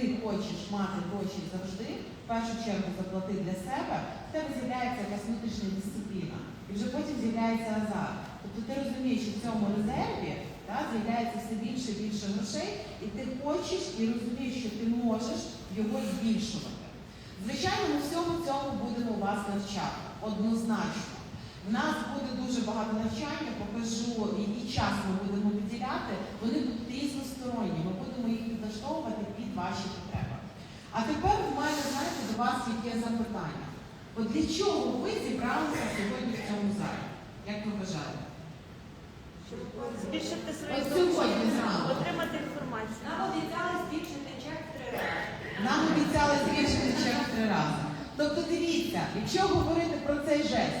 ти хочеш мати гроші завжди, в першу чергу заплати для себе, в тебе з'являється якась внутрішня дисципліна. І вже потім з'являється азарт. Тобто ти розумієш, що в цьому резерві з'являється все більше і більше грошей, і ти хочеш і розумієш, що ти можеш його збільшувати. Звичайно, ми всьому цьому будемо вас навчати однозначно. У нас буде дуже багато навчання, покажу, який час ми будемо виділяти. Вони будуть різносторонні, ми будемо їх підлаштовувати під ваші потреби. А тепер в мене, знаєте, до вас є запитання. От для чого ви зібралися сьогодні в цьому залі? Як ви вважаєте? Збільшити свої сьогодні зранку. отримати інформацію. Нам обіцяли збільшити чек в три рази. Нам обіцяли збільшити чек в три рази. Тобто дивіться, якщо говорити про цей жест,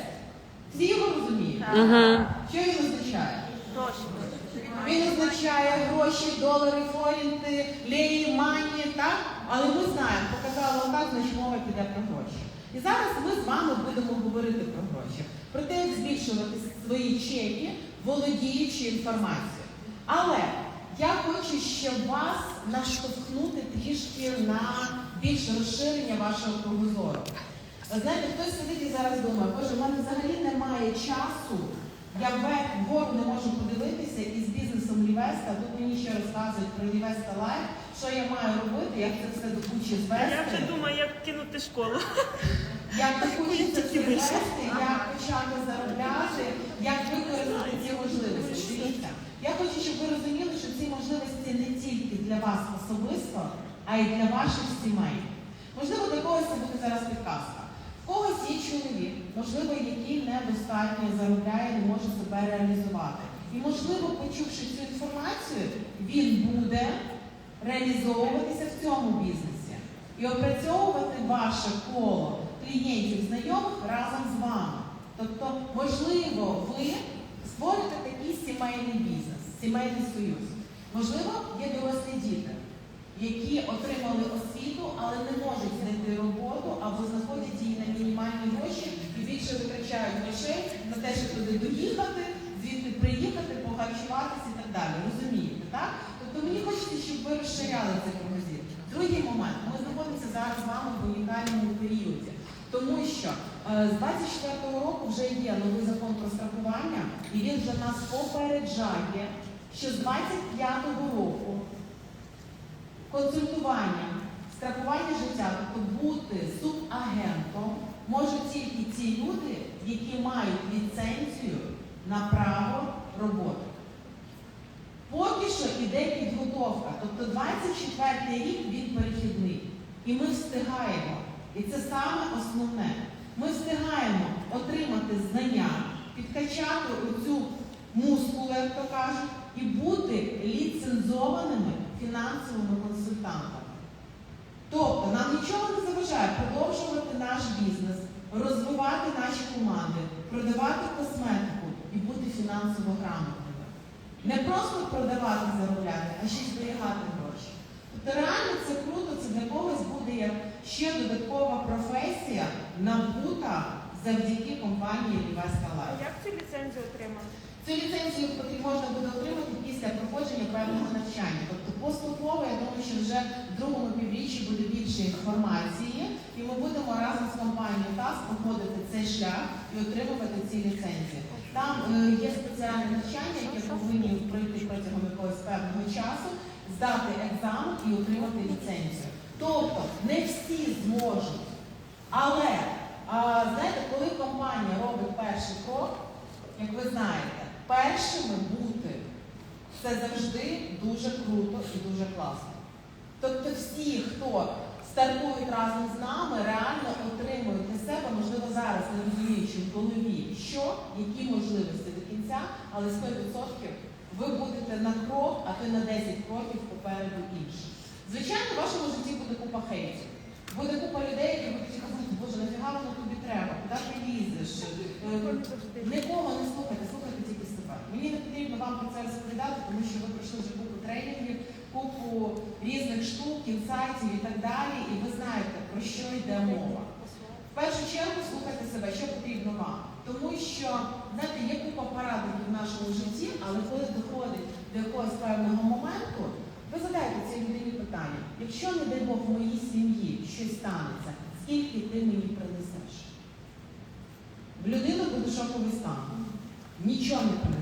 всі його розуміють? Що він означає? Гроші. Він означає гроші, долари, форінти, леї, мані, так? Але ми знаємо, показала отак, значить мова піде про гроші. І зараз ми з вами будемо говорити про гроші, про те, як збільшувати свої чеки, володіючи інформацією. Але я хочу ще вас наштовхнути трішки на більше розширення вашого кругозору. Знаєте, хтось сидить і зараз думає, боже, в мене взагалі немає часу. Я вверх вгору не можу подивитися і з бізнесом Лівеста, тут мені ще розказують про Лівеста Лайф, що я маю робити, як це все до кучі звести. я вже думаю, як кинути школу. Як до кучі це все звести, як почати заробляти, як використати ці можливості. Я хочу, щоб ви розуміли, що ці можливості не тільки для вас особисто, а й для ваших сімей. Можливо, для когось це буде зараз підказка. Когось є чоловік, можливо, який недостатньо заробляє, не може себе реалізувати. І, можливо, почувши цю інформацію, він буде реалізовуватися в цьому бізнесі і опрацьовувати ваше коло клієнтів, знайомих разом з вами. Тобто, можливо, ви створите такий сімейний бізнес, сімейний союз. Можливо, є дорослі діти, які отримали освіту, але не можуть знайти роботу або знаходять її на мінімальні гроші і більше витрачають грошей на те, щоб туди доїхати, звідти приїхати, похарчуватися і так далі. Розумієте, так? Тобто мені хочеться, щоб ви розширяли цей кругозір. Другий момент. Ми знаходимося зараз з вами в унікальному періоді. Тому що е, з 24-го року вже є новий закон про страхування, і він вже нас попереджає, що з 25-го року консультування, страхування життя, тобто бути субагентом, можуть тільки ті люди, які мають ліцензію на право роботи. Поки що йде підготовка, тобто 24 рік він перехідний. І ми встигаємо. І це саме основне. Ми встигаємо отримати знання, підкачати оцю мускулу, як то кажуть, і бути ліцензованими фінансовими консультантами. Тобто нам нічого не заважає продовжувати наш бізнес, розвивати наші команди, продавати косметику і бути фінансово грамотними. Не просто продавати, заробляти, а ще й зберігати гроші. Тобто реально це круто, це для когось буде як ще додаткова професія, набута завдяки компанії Лівеста Лайф. як цю ліцензію отримати? Цю ліцензію можна буде отримати після проходження певного навчання. Тобто поступово, я думаю, що вже в другому півріччі буде більше інформації, і ми будемо разом з компанією ТАС проходити цей шлях і отримувати ці ліцензії. Там е, є спеціальне навчання, яке повинні пройти протягом якогось певного часу, здати екзамен і отримати ліцензію. Тобто не всі зможуть. Але знаєте, коли компанія робить перший крок, як ви знаєте, першими бути це завжди дуже круто і дуже класно. Тобто всі, хто стартують разом з нами, реально отримують для себе, можливо, зараз не розуміючи в голові, що, які можливості до кінця, але 100% ви будете на крок, а то й на 10 кроків попереду інших. Звичайно, в вашому житті буде купа хейтів. Буде купа людей, які будуть казати, боже, нафіга воно тобі треба, куди ти лізеш? Е, Нікого не слухайте. Мені не потрібно вам про це розповідати, тому що ви пройшли вже купу тренінгів, купу різних штук, інсайтів і так далі, і ви знаєте, про що йде мова. В першу чергу слухайте себе, що потрібно вам. Тому що, знаєте, є купа парадоків в нашому житті, але коли доходить до якогось певного моменту, ви задаєте цій людині питання. якщо, не дай Бог, в моїй сім'ї щось станеться, скільки ти мені принесеш? В людини буде шоковий стан. Нічого не принесе.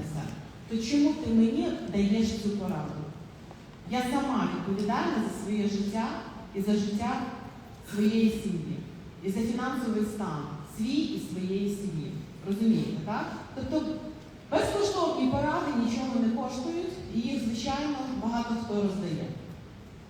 То чому ти мені даєш цю пораду? Я сама відповідальна за своє життя і за життя своєї сім'ї, і за фінансовий стан свій і своєї сім'ї. Розумієте, так? Тобто безкоштовні поради нічого не коштують, і їх, звичайно, багато хто роздає.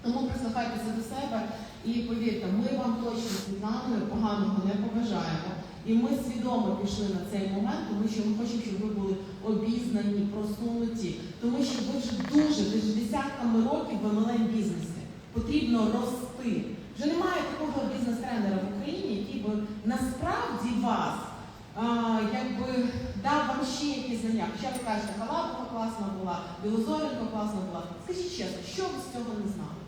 Тому прислухайтеся до себе і повірте, ми вам точно Світланою поганого не побажаємо. І ми свідомо пішли на цей момент, тому що ми хочемо, щоб ви були обізнані, просунуті, тому що ви вже дуже, ж десятками років в MLM бізнесі. Потрібно рости. Вже немає такого бізнес-тренера в Україні, який би насправді вас а, якби дав вам ще якісь знання. Хоча ви кажете, Халапова класна була, Білозоренко класна була. Скажіть чесно, що ви з цього не знали?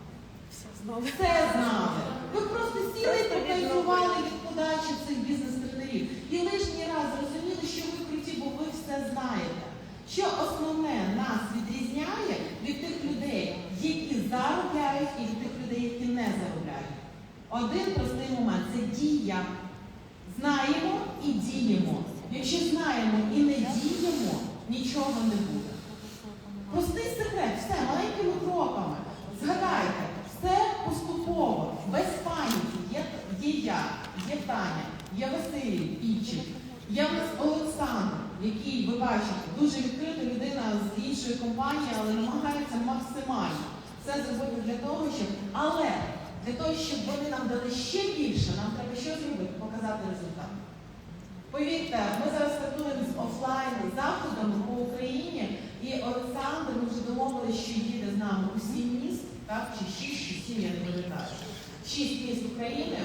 Все знову. Все знали. Ви просто сіли і прокайфували від подачі цих бізнес-тренерів. І лишній раз зрозуміли, що ви круті, бо ви все знаєте. Що основне нас відрізняє від тих людей, які заробляють, і від тих людей, які не заробляють. Один простий момент це дія. Знаємо і діємо. Якщо знаємо і не діємо, нічого не буде. Простий секрет, все маленькими кроками. Згадайте, все поступово, без паніки. Є, є я, є Таня, є Василій Пічик, є в нас Олександр, який, ви бачите, дуже відкрита людина з іншої компанії, але намагається максимально все зробити для того, щоб. Але для того, щоб вони нам дали ще більше, нам треба що зробити? Показати результат. Повірте, ми зараз стартуємо з офлайн заходами по Україні, і Олександр ми вже домовилися, що їде з нами у сім міст, так, чи шість, чи сім, я не пам'ятаю. Шість міст України.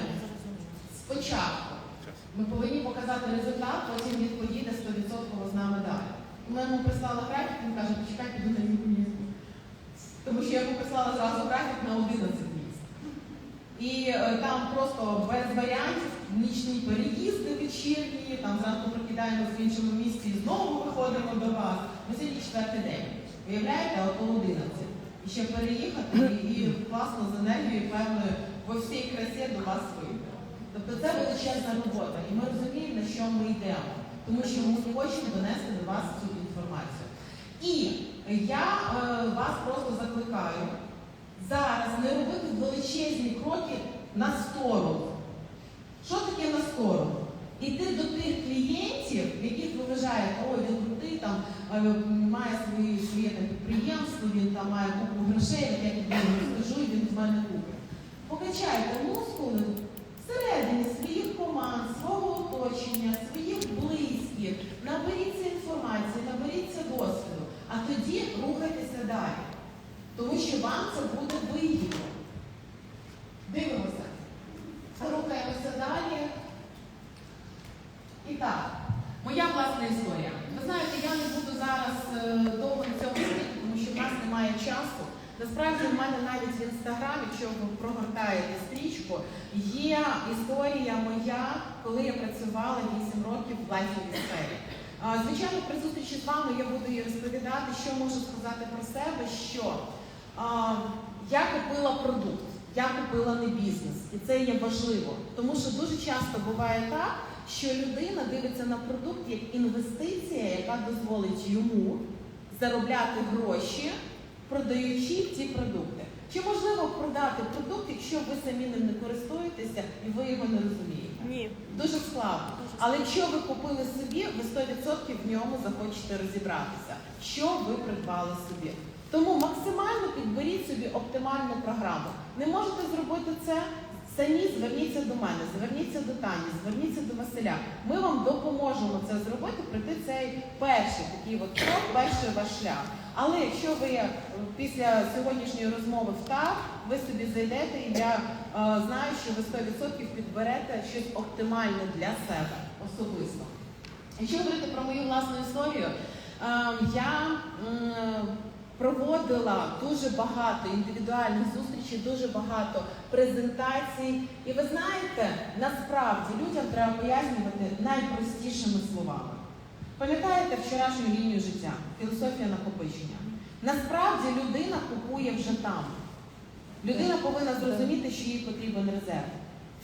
Спочатку ми повинні показати результат, потім він поїде 100% з нами далі. Ми йому прислали графік, він каже, почекай, піду на місто. Тому що я йому прислала зразу графік на 11 місць. І е, там просто без варіантів нічні переїзди вечірні, там зранку прокидаємося в іншому місці і знову виходимо до вас. Ми сьогодні четвертий день. Уявляєте, от о 11. І ще переїхати і, класно з енергією, певною, во всій красі до вас вийти. Тобто це величезна робота, і ми розуміємо, на що ми йдемо, тому що ми хочемо донести до вас цю інформацію. І я е, вас просто закликаю зараз не робити величезні кроки на сторону. Що таке на сторону? Іти до тих клієнтів, яких ви вважаєте, ой, він крутий, там е, має свої, своє підприємство, він там має купу грошей, я тобі розкажу, і він з мене купить. Покачайте мускули всередині своїх команд, свого оточення, своїх близьких, наберіться інформації, наберіться досвіду, а тоді рухайтеся далі. Тому що вам це буде вигідно. Дивимося. Рухаємося далі. І так, моя власна історія. Ви знаєте, я не буду зараз е, довго на цьому сидіти, тому що в нас немає часу. Насправді в мене навіть в інстаграмі, якщо ви прогортаєте стрічку, є історія моя, коли я працювала 8 років в лайфовій сфері. А, Звичайно, при зустрічі з вами я буду їй розповідати, що можу сказати про себе, що а, я купила продукт, я купила не бізнес, і це є важливо, тому що дуже часто буває так, що людина дивиться на продукт як інвестиція, яка дозволить йому заробляти гроші, продаючи ці продукти. Чи можливо продати продукт, якщо ви самі ним не користуєтеся і ви його не розумієте? Ні. Дуже складно. Але якщо ви купили собі, ви 100% в ньому захочете розібратися, що ви придбали собі. Тому максимально підберіть собі оптимальну програму. Не можете зробити це самі, зверніться до мене, зверніться до Тані, зверніться до Василя. Ми вам допоможемо це зробити, пройти цей перший такий от крок, перший ваш шлях. Але якщо ви е, після сьогоднішньої розмови в ТАВ, ви собі зайдете, і я е, знаю, що ви 100% підберете щось оптимальне для себе особисто. Якщо говорити про мою власну історію, е, я м, проводила дуже багато індивідуальних зустрічей, дуже багато презентацій. І ви знаєте, насправді людям треба пояснювати найпростішими словами. Пам'ятаєте вчорашню лінію життя, філософія накопичення? Насправді людина купує вже там. Людина повинна зрозуміти, що їй потрібен резерв.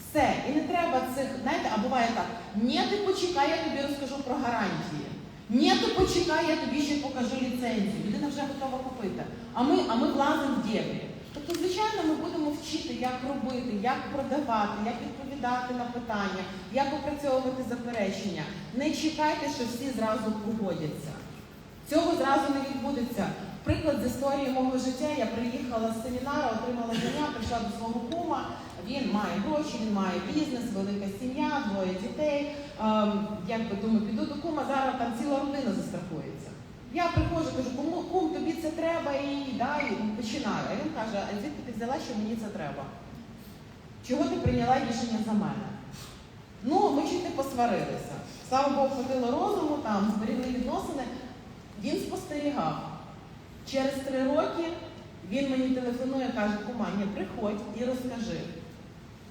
Все. І не треба цих, знаєте, а буває так. Ні, ти почекай, я тобі розкажу про гарантії. Ні, ти почекай, я тобі ще покажу ліцензію. Людина вже готова купити. А ми, а ми влазимо в дєбрі. Тобто, звичайно, ми будемо вчити, як робити, як продавати, як відповідати на питання, як опрацьовувати заперечення. Не чекайте, що всі зразу погодяться. Цього зразу не відбудеться. Приклад з історії мого життя. Я приїхала з семінару, отримала знання, прийшла до свого кума. Він має гроші, він має бізнес, велика сім'я, двоє дітей. Ем, як би думаю, піду до кума, зараз там ціла родина застрахується. Я приходжу, кажу, кому кум, тобі це треба і да, і починаю. А він каже, а звідки ти взяла, що мені це треба? Чого ти прийняла рішення за мене? Ну, ми чуть не посварилися. Слава Богу, хватило розуму, там зберігли відносини. Він спостерігав. Через три роки він мені телефонує, каже, кума, ні, приходь і розкажи,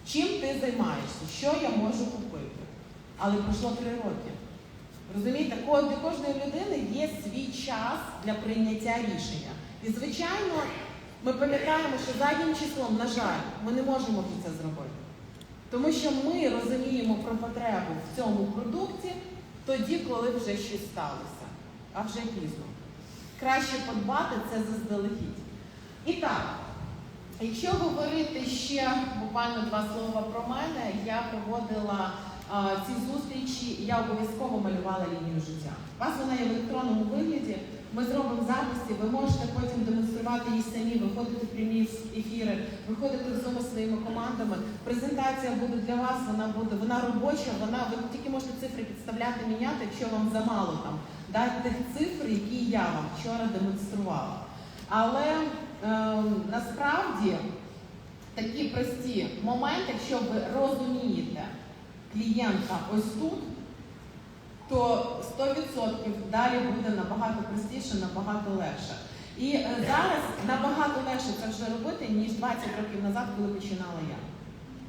чим ти займаєшся, що я можу купити. Але пройшло три роки. Розумієте, для кожної людини є свій час для прийняття рішення. І, звичайно, ми пам'ятаємо, що заднім числом, на жаль, ми не можемо це зробити. Тому що ми розуміємо про потребу в цьому продукті тоді, коли вже щось сталося, а вже пізно. Краще подбати це заздалегідь. І так, якщо говорити ще буквально два слова про мене, я проводила ці зустрічі, я обов'язково малювала лінію життя. У вас вона є в електронному вигляді. Ми зробимо записи, ви можете потім демонструвати її самі, виходити в прямі ефіри, виходити в Zoom своїми командами. Презентація буде для вас, вона буде, вона робоча, вона ви тільки можете цифри підставляти, міняти, якщо вам замало там да, тих цифр, які я вам вчора демонструвала. Але ем, насправді такі прості моменти, якщо ви розумієте клієнта ось тут, то 100% далі буде набагато простіше, набагато легше. І е, зараз набагато легше це вже робити, ніж 20 років назад, коли починала я.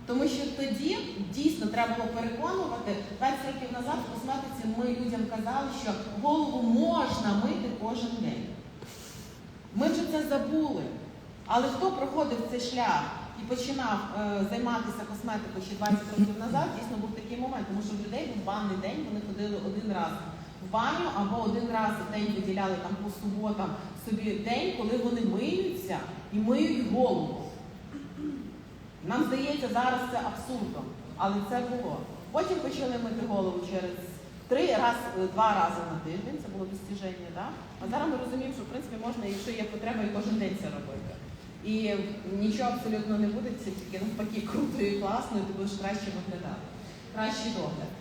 Тому що тоді дійсно треба було переконувати, 20 років назад в косметиці ми людям казали, що голову можна мити кожен день. Ми вже це забули. Але хто проходив цей шлях починав е, займатися косметикою ще 20 років назад, дійсно був такий момент, тому що в людей був банний день, вони ходили один раз в баню або один раз в день виділяли там по суботам собі день, коли вони миються і миють голову. Нам здається, зараз це абсурдом, але це було. Потім почали мити голову через три раз, е, два рази на тиждень, це було достіження, да? А зараз ми розуміємо, що в принципі можна, якщо є потреба, і кожен день це робити. І нічого абсолютно не буде, це тільки навпаки круто і класно, і ти будеш краще виглядати. Кращий догляд.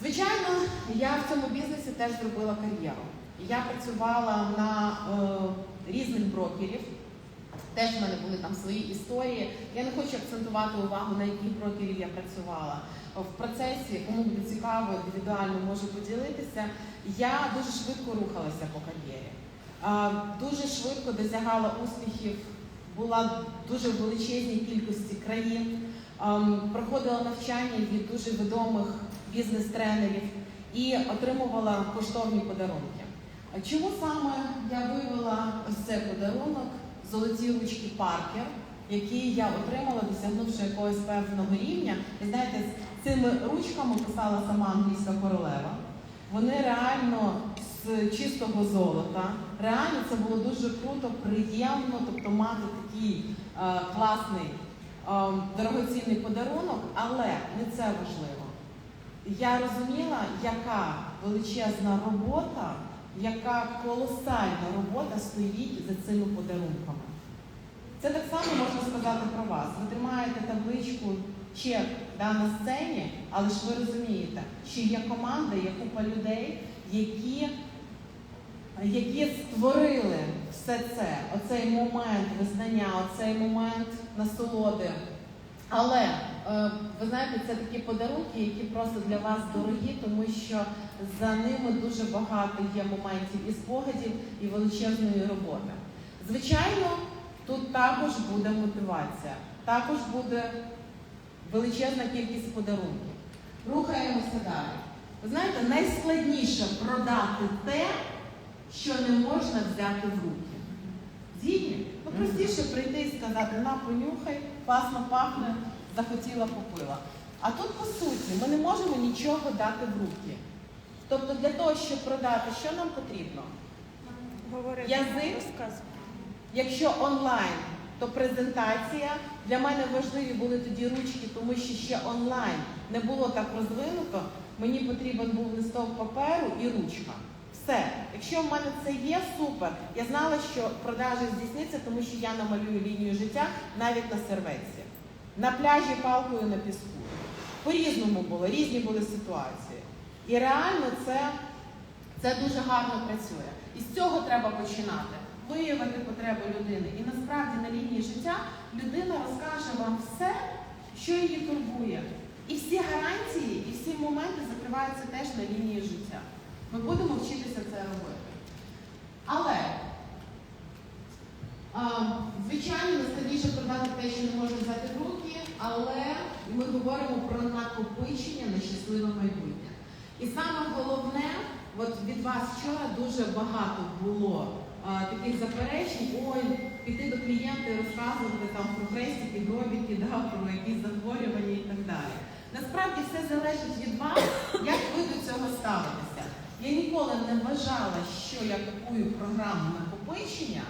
Звичайно, я в цьому бізнесі теж зробила кар'єру. Я працювала на е, різних брокерів. Теж в мене були там свої історії. Я не хочу акцентувати увагу, на яких брокерів я працювала. В процесі, кому буде цікаво, індивідуально можу поділитися. Я дуже швидко рухалася по кар'єрі. Дуже швидко досягала успіхів, була дуже в величезній кількості країн, проходила навчання від дуже відомих бізнес-тренерів і отримувала коштовні подарунки. Чому саме я вивела ось цей подарунок? Золоті ручки Паркер, які я отримала, досягнувши якогось певного рівня. Ви знаєте, з цими ручками писала сама англійська королева. Вони реально з чистого золота. Реально це було дуже круто, приємно, тобто мати такий е, класний, е, дорогоцінний подарунок, але не це важливо. Я розуміла, яка величезна робота, яка колосальна робота стоїть за цими подарунками. Це так само можна сказати про вас. Ви тримаєте табличку чек да, на сцені, але ж ви розумієте, що є команда, є купа людей, які, які створили все це, оцей момент визнання, оцей момент насолоди. Але е, ви знаєте, це такі подарунки, які просто для вас дорогі, тому що за ними дуже багато є моментів і спогадів, і величезної роботи. Звичайно, тут також буде мотивація, також буде величезна кількість подарунків. Рухаємося далі. Ви знаєте, найскладніше продати те, що не можна взяти в руки. Дії. Ну простіше прийти і сказати, на понюхай, класно пахне, захотіла попила. А тут, по суті, ми не можемо нічого дати в руки. Тобто для того, щоб продати, що нам потрібно? Говорити. Язик? Якщо онлайн, то презентація. Для мене важливі були тоді ручки, тому що ще онлайн не було так розвинуто. Мені потрібен був листок паперу і ручка. Все. Якщо в мене це є, супер. Я знала, що продажі здійсниться, тому що я намалюю лінію життя навіть на серветці. На пляжі палкою на піску. По-різному було, різні були ситуації. І реально це, це дуже гарно працює. І з цього треба починати. Виявити потреби людини. І насправді на лінії життя людина розкаже вам все, що її турбує. І всі гарантії, і всі моменти закриваються теж на лінії життя. Ми будемо вчитися це робити. Але Звичайно, найскладніше продати те, що не можна взяти в руки, але ми говоримо про накопичення на щасливе майбутнє. І саме головне, от від вас вчора дуже багато було а, таких заперечень, ой, піти до клієнта і розказувати там про хрестики, гробіки, да, про якісь захворювання і так далі. Насправді все залежить від вас, як ви до цього ставитеся. Я ніколи не вважала, що я купую програму накопичення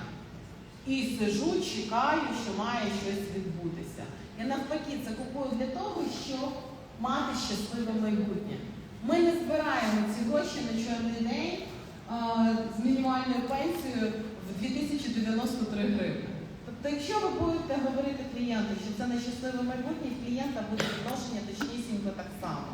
і сижу, чекаю, що має щось відбутися. Я навпаки це купую для того, щоб мати щасливе майбутнє. Ми не збираємо ці гроші на чорний день з мінімальною пенсією в 2093 гривні. Тобто, якщо ви будете говорити клієнту, що це нещасливе майбутнє, клієнта буде відношення точнісінько так само.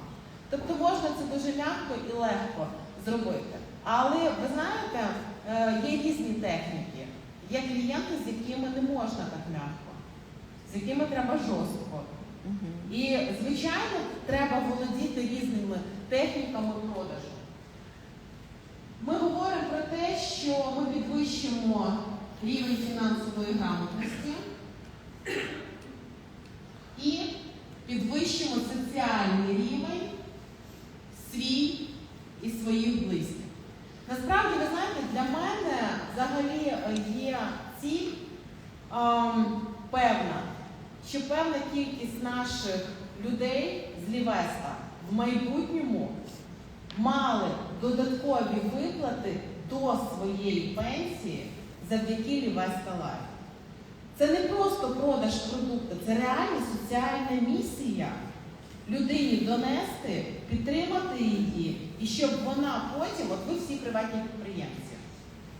Тобто можна це дуже м'яко і легко зробити. Але ви знаєте, е, є різні техніки. Є клієнти, з якими не можна так м'яко, з якими треба жорстко. І, звичайно, треба володіти різними техніками продажу. Ми говоримо про те, що ми підвищимо рівень фінансової грамотності і підвищимо соціальний рівень свій і своїх близьких. Насправді, ви знаєте, для мене взагалі е, є ціль ем, певна, що певна кількість наших людей з Лівеста в майбутньому мали додаткові виплати до своєї пенсії завдяки Лівеста Лайф. Це не просто продаж продукту, це реальна соціальна місія людині донести, підтримати її, і щоб вона потім, от ви всі приватні підприємці,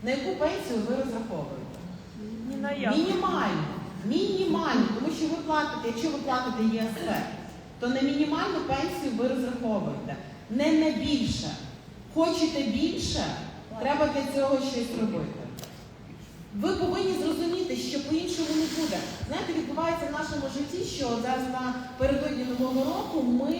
на яку пенсію ви розраховуєте? Ні на як. Мінімально. Мінімально, тому що ви платите, якщо ви платите ЄСВ, то на мінімальну пенсію ви розраховуєте. Не на більше. Хочете більше, треба для цього щось робити. Ви повинні зрозуміти, що по-іншому не буде. Знаєте, відбувається в нашому житті, що зараз напередодні Нового року ми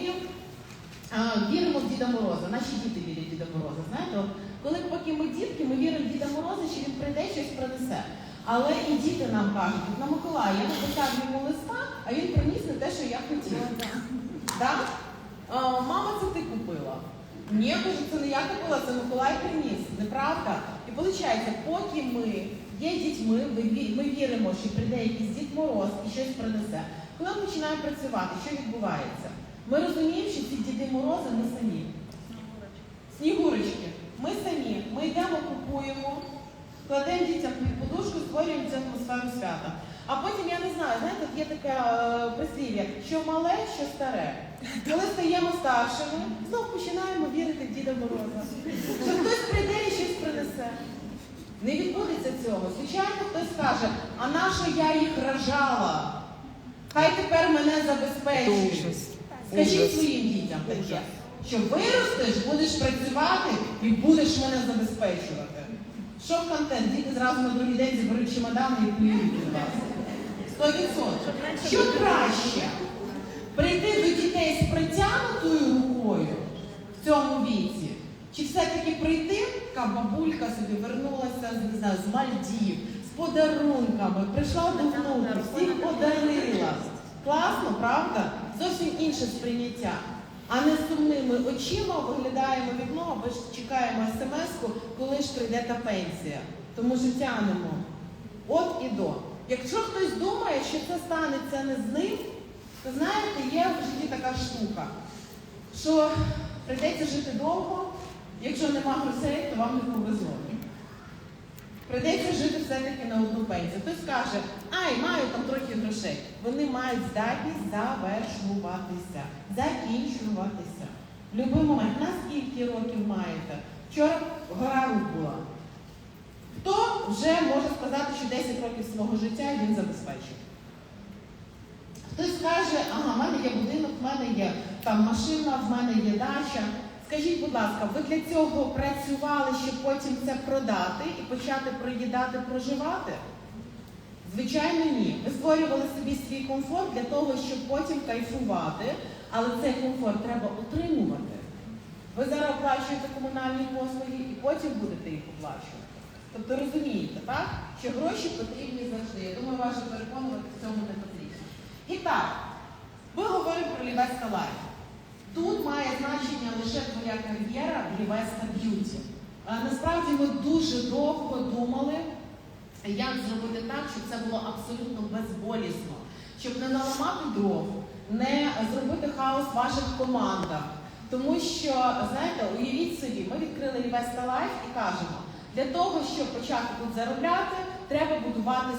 а, віримо в Діда Мороза. Наші діти вірять в Діда Мороза. Знаєте, от, коли поки ми дітки, ми віримо в Діда Мороза, що він прийде щось принесе. Але і діти нам кажуть, на Миколая, я написав йому листа, а він приніс не те, що я хотіла. Да? А, мама, це ти купила. Ні, кажу, це не я купила, це Миколай приніс. Неправда? І виходить, поки ми є дітьми, ми, ми віримо, що прийде якийсь Дід Мороз і щось принесе. Коли ми починаємо працювати, що відбувається? Ми розуміємо, що ці Діди Морози ми самі. Снігурочки, ми самі, ми йдемо, купуємо, кладемо дітям під подушку, створюємо цю атмосферу свята. А потім, я не знаю, знаєте, є таке е, прислів'я, що мале, що старе. Коли стаємо старшими, знову починаємо вірити в Діда Мороза. Що хтось прийде і щось принесе. Не відбудеться цього. Звичайно, хтось скаже, а нащо я їх рожала? Хай тепер мене забезпечують. Скажіть своїм дітям таке, що виростеш, будеш працювати і будеш мене забезпечувати. Що в контент? Діти зразу на другий день заберуть чемодани і поїдуть від вас. Сто відсотків. Що краще? Прийти до дітей з притягнутою рукою в цьому віці? Чи все-таки прийти, бабулька собі вернулася не знаю, з Мальдів, з подарунками, прийшла до внутрі, всіх подарила. Класно, правда? Зовсім інше сприйняття. А не сумними очима виглядаємо вікно, або ж чекаємо смс-ку, коли ж прийде та пенсія. Тому що тянемо. От і до. Якщо хтось думає, що це станеться не з ним, то знаєте, є в житті така штука, що прийдеться жити довго, якщо нема грошей, то вам не повезло. Прийдеться жити все-таки на одну пенсію. Хтось скаже, ай, маю там трохи грошей. Вони мають здатність завершуватися, закінчуватися. В будь-який момент, наскільки років маєте? Вчора гора рук була. Хто вже може сказати, що 10 років свого життя він забезпечив? Хтось скаже, ага, в мене є будинок, в мене є там машина, в мене є дача. Скажіть, будь ласка, ви для цього працювали, щоб потім це продати і почати проїдати, проживати? Звичайно, ні. Ви створювали собі свій комфорт для того, щоб потім кайфувати, але цей комфорт треба утримувати. Ви зараз оплачуєте комунальні послуги і потім будете їх оплачувати. Тобто розумієте, так? Що гроші потрібні завжди. Я думаю, вас же переконувати в цьому не потрібно. І так, ми говоримо про Лівеста Лайф. Тут має значення лише твоя кар'єра Лівеста Б'юті. Насправді ми дуже довго думали, як зробити так, щоб це було абсолютно безболісно, щоб не наламати дров, не зробити хаос в ваших командах. Тому що, знаєте, уявіть собі, ми відкрили Лівеста Лайф і кажемо, для того, щоб почати тут заробляти, треба будувати